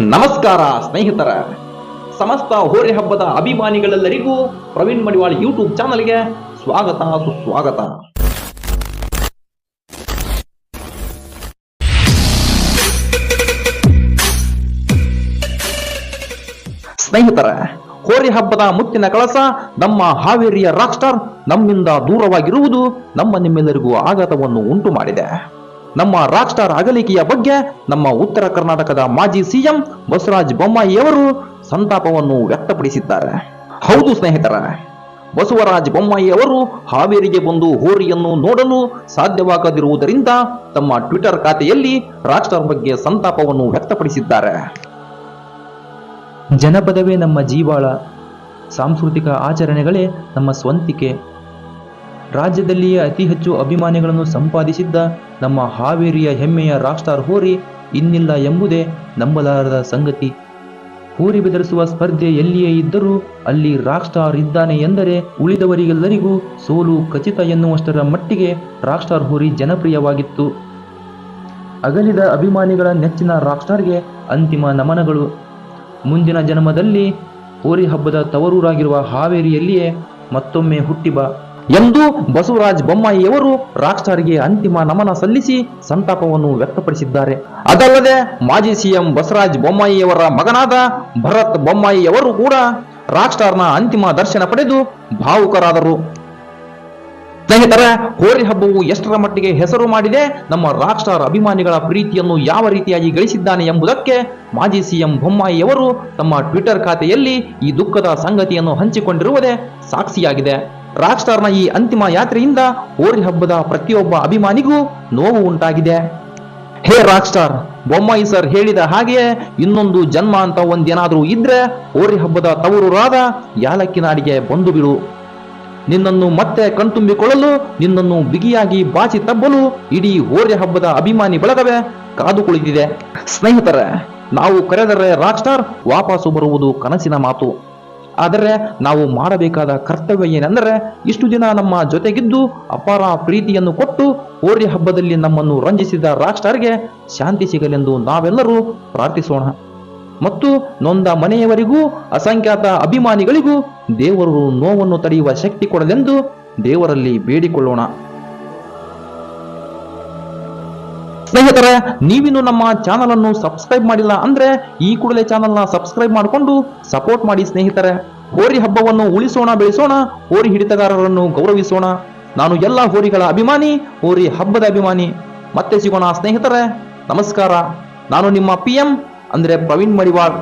ನಮಸ್ಕಾರ ಸ್ನೇಹಿತರ. ಸಮಸ್ತ ಹೋರಿ ಹಬ್ಬದ ಅಭಿಮಾನಿಗಳೆಲ್ಲರಿಗೂ ಪ್ರವೀಣ್ ಮಡಿವಾಳ್ ಯೂಟ್ಯೂಬ್ ಚಾನಲ್ಗೆ ಸ್ವಾಗತ, ಸುಸ್ವಾಗತ. ಸ್ನೇಹಿತರ, ಹೋರಿ ಹಬ್ಬದ ಮುತ್ತಿನ ಕಳಸ ನಮ್ಮ ಹಾವೇರಿಯ ರಾಕ್ ಸ್ಟಾರ್ ನಮ್ಮಿಂದ ದೂರವಾಗಿರುವುದು ನಮ್ಮ ನಿಮ್ಮೆಲ್ಲರಿಗೂ ಆಘಾತವನ್ನು ಉಂಟು ಮಾಡಿದೆ ನಮ್ಮ ರಾಕ್ ಸ್ಟಾರ್ ಅಗಲಿಕೆಯ ಬಗ್ಗೆ ನಮ್ಮ ಉತ್ತರ ಕರ್ನಾಟಕದ ಮಾಜಿ ಸಿಎಂ ಬಸವರಾಜ ಬೊಮ್ಮಾಯಿಯವರು ಸಂತಾಪವನ್ನು ವ್ಯಕ್ತಪಡಿಸಿದ್ದಾರೆ. ಹೌದು ಸ್ನೇಹಿತರ, ಬಸವರಾಜ ಬೊಮ್ಮಾಯಿಯವರು ಹಾವೇರಿಗೆ ಬಂದು ಹೋರಿಯನ್ನು ನೋಡಲು ಸಾಧ್ಯವಾಗದಿರುವುದರಿಂದ ತಮ್ಮ ಟ್ವಿಟರ್ ಖಾತೆಯಲ್ಲಿ ರಾಕ್ ಸ್ಟಾರ್ ಬಗ್ಗೆ ಸಂತಾಪವನ್ನು ವ್ಯಕ್ತಪಡಿಸಿದ್ದಾರೆ. ಜನಪದವೇ ನಮ್ಮ ಜೀವಾಳ. ಸಾಂಸ್ಕೃತಿಕ ಆಚರಣೆಗಳೇ ನಮ್ಮ ಸ್ವಂತಿಕೆ. ರಾಜ್ಯದಲ್ಲಿಯೇ ಅತಿ ಹೆಚ್ಚು ಅಭಿಮಾನಿಗಳನ್ನು ಸಂಪಾದಿಸಿದ್ದ ನಮ್ಮ ಹಾವೇರಿಯ ಹೆಮ್ಮೆಯ ರಾಕ್ಸ್ಟಾರ್ ಹೋರಿ ಇನ್ನಿಲ್ಲ ಎಂಬುದೇ ನಂಬಲಾರದ ಸಂಗತಿ. ಹೋರಿ ಬೆದರಿಸುವ ಸ್ಪರ್ಧೆ ಎಲ್ಲಿಯೇ ಇದ್ದರೂ ಅಲ್ಲಿ ರಾಕ್ಸ್ಟಾರ್ ಇದ್ದಾನೆ ಎಂದರೆ ಉಳಿದವರಿಗೆಲ್ಲರಿಗೂ ಸೋಲು ಖಚಿತ ಎನ್ನುವಷ್ಟರ ಮಟ್ಟಿಗೆ ರಾಕ್ಸ್ಟಾರ್ ಹೋರಿ ಜನಪ್ರಿಯವಾಗಿತ್ತು. ಅಗಲಿದ ಅಭಿಮಾನಿಗಳ ನೆಚ್ಚಿನ ರಾಕ್ಸ್ಟಾರ್ಗೆ ಅಂತಿಮ ನಮನಗಳು. ಮುಂದಿನ ಜನ್ಮದಲ್ಲಿ ಹೋರಿ ಹಬ್ಬದ ತವರೂರಾಗಿರುವ ಹಾವೇರಿಯಲ್ಲಿಯೇ ಮತ್ತೊಮ್ಮೆ ಹುಟ್ಟಿಬಾ. ಎಂದು ಬಸವರಾಜ್ ಬೊಮ್ಮಾಯಿಯವರು ರಾಕ್ ಸ್ಟಾರ್ಗೆ ಅಂತಿಮ ನಮನ ಸಲ್ಲಿಸಿ ಸಂತಾಪವನ್ನು ವ್ಯಕ್ತಪಡಿಸಿದ್ದಾರೆ. ಅದಲ್ಲದೆ ಮಾಜಿ ಸಿಎಂ ಬಸವರಾಜ್ ಬೊಮ್ಮಾಯಿಯವರ ಮಗನಾದ ಭರತ್ ಬೊಮ್ಮಾಯಿಯವರು ಕೂಡ ರಾಕ್ ಸ್ಟಾರ್ನ ಅಂತಿಮ ದರ್ಶನ ಪಡೆದು ಭಾವುಕರಾದರು. ಸ್ನೇಹಿತರೆ, ಹೋರಿ ಹಬ್ಬವು ಎಷ್ಟರ ಮಟ್ಟಿಗೆ ಹೆಸರು ಮಾಡಿದೆ, ನಮ್ಮ ರಾಕ್ ಸ್ಟಾರ್ ಅಭಿಮಾನಿಗಳ ಪ್ರೀತಿಯನ್ನು ಯಾವ ರೀತಿಯಾಗಿ ಗಳಿಸಿದ್ದಾನೆ ಎಂಬುದಕ್ಕೆ ಮಾಜಿ ಸಿಎಂ ಬೊಮ್ಮಾಯಿಯವರು ತಮ್ಮ ಟ್ವಿಟರ್ ಖಾತೆಯಲ್ಲಿ ಈ ದುಃಖದ ಸಂಗತಿಯನ್ನು ಹಂಚಿಕೊಂಡಿರುವುದೇ ಸಾಕ್ಷಿಯಾಗಿದೆ. ರಾಕ್ ಸ್ಟಾರ್ನ ಈ ಅಂತಿಮ ಯಾತ್ರೆಯಿಂದ ಹೋರಿ ಹಬ್ಬದ ಪ್ರತಿಯೊಬ್ಬ ಅಭಿಮಾನಿಗೂ ನೋವು ಉಂಟಾಗಿದೆ. Hey rock star Bommai sir ಹೇಳಿದ ಹಾಗೆಯೇ ಇನ್ನೊಂದು ಜನ್ಮ ಅಂತ ಒಂದೇನಾದ್ರೂ ಇದ್ರೆ ಹೋರಿ ಹಬ್ಬದ ತವರೂರಾದ ಯಾಲಕ್ಕಿ ನಾಡಿಗೆ ಬಂದು ಬಿಡು. ನಿನ್ನನ್ನು ಮತ್ತೆ ಕಣ್ತುಂಬಿಕೊಳ್ಳಲು, ನಿನ್ನನ್ನು ಬಿಗಿಯಾಗಿ ಬಾಚಿ ತಬ್ಬಲು ಇಡೀ ಹೋರಿ ಹಬ್ಬದ ಅಭಿಮಾನಿ ಬಳಗವೇ ಕಾದು ಕುಳಿತಿದೆ. ಸ್ನೇಹಿತರೆ, ನಾವು ಕರೆದರೆ ರಾಕ್ ಸ್ಟಾರ್ ವಾಪಸ್ಸು ಬರುವುದು ಕನಸಿನ ಮಾತು. ಆದರೆ ನಾವು ಮಾಡಬೇಕಾದ ಕರ್ತವ್ಯ ಏನೆಂದರೆ ಇಷ್ಟು ದಿನ ನಮ್ಮ ಜೊತೆಗಿದ್ದು ಅಪಾರ ಪ್ರೀತಿಯನ್ನು ಕೊಟ್ಟು ಹೋರಿ ಹಬ್ಬದಲ್ಲಿ ನಮ್ಮನ್ನು ರಂಜಿಸಿದ ರಾಕ್ ಶಾಂತಿ ಸಿಗಲೆಂದು ನಾವೆಲ್ಲರೂ ಪ್ರಾರ್ಥಿಸೋಣ. ಮತ್ತು ನೊಂದ ಮನೆಯವರಿಗೂ, ಅಸಂಖ್ಯಾತ ಅಭಿಮಾನಿಗಳಿಗೂ ದೇವರು ನೋವನ್ನು ತಡೆಯುವ ಶಕ್ತಿ ಕೊಡಲೆಂದು ದೇವರಲ್ಲಿ ಬೇಡಿಕೊಳ್ಳೋಣ. ಸ್ನೇಹಿತರೆ, ನೀವಿನ್ನು ನಮ್ಮ ಚಾನಲ್ ಅನ್ನು ಸಬ್ಸ್ಕ್ರೈಬ್ ಮಾಡಿಲ್ಲ ಅಂದ್ರೆ ಈ ಕೂಡಲೇ ಚಾನಲ್ನ ಸಬ್ಸ್ಕ್ರೈಬ್ ಮಾಡಿಕೊಂಡು ಸಪೋರ್ಟ್ ಮಾಡಿ ಸ್ನೇಹಿತರೆ. ಹೋರಿ ಹಬ್ಬವನ್ನು ಉಳಿಸೋಣ, ಬೆಳೆಸೋಣ, ಹೋರಿ ಹಿಡಿತಗಾರರನ್ನು ಗೌರವಿಸೋಣ. ನಾನು ಎಲ್ಲ ಹೋರಿಗಳ ಅಭಿಮಾನಿ, ಹೋರಿ ಹಬ್ಬದ ಅಭಿಮಾನಿ. ಮತ್ತೆ ಸಿಗೋಣ ಸ್ನೇಹಿತರೆ. ನಮಸ್ಕಾರ. ನಾನು ನಿಮ್ಮ ಪಿ ಎಂ ಅಂದ್ರೆ ಪ್ರವೀಣ್ ಮಡಿವಾಳ್.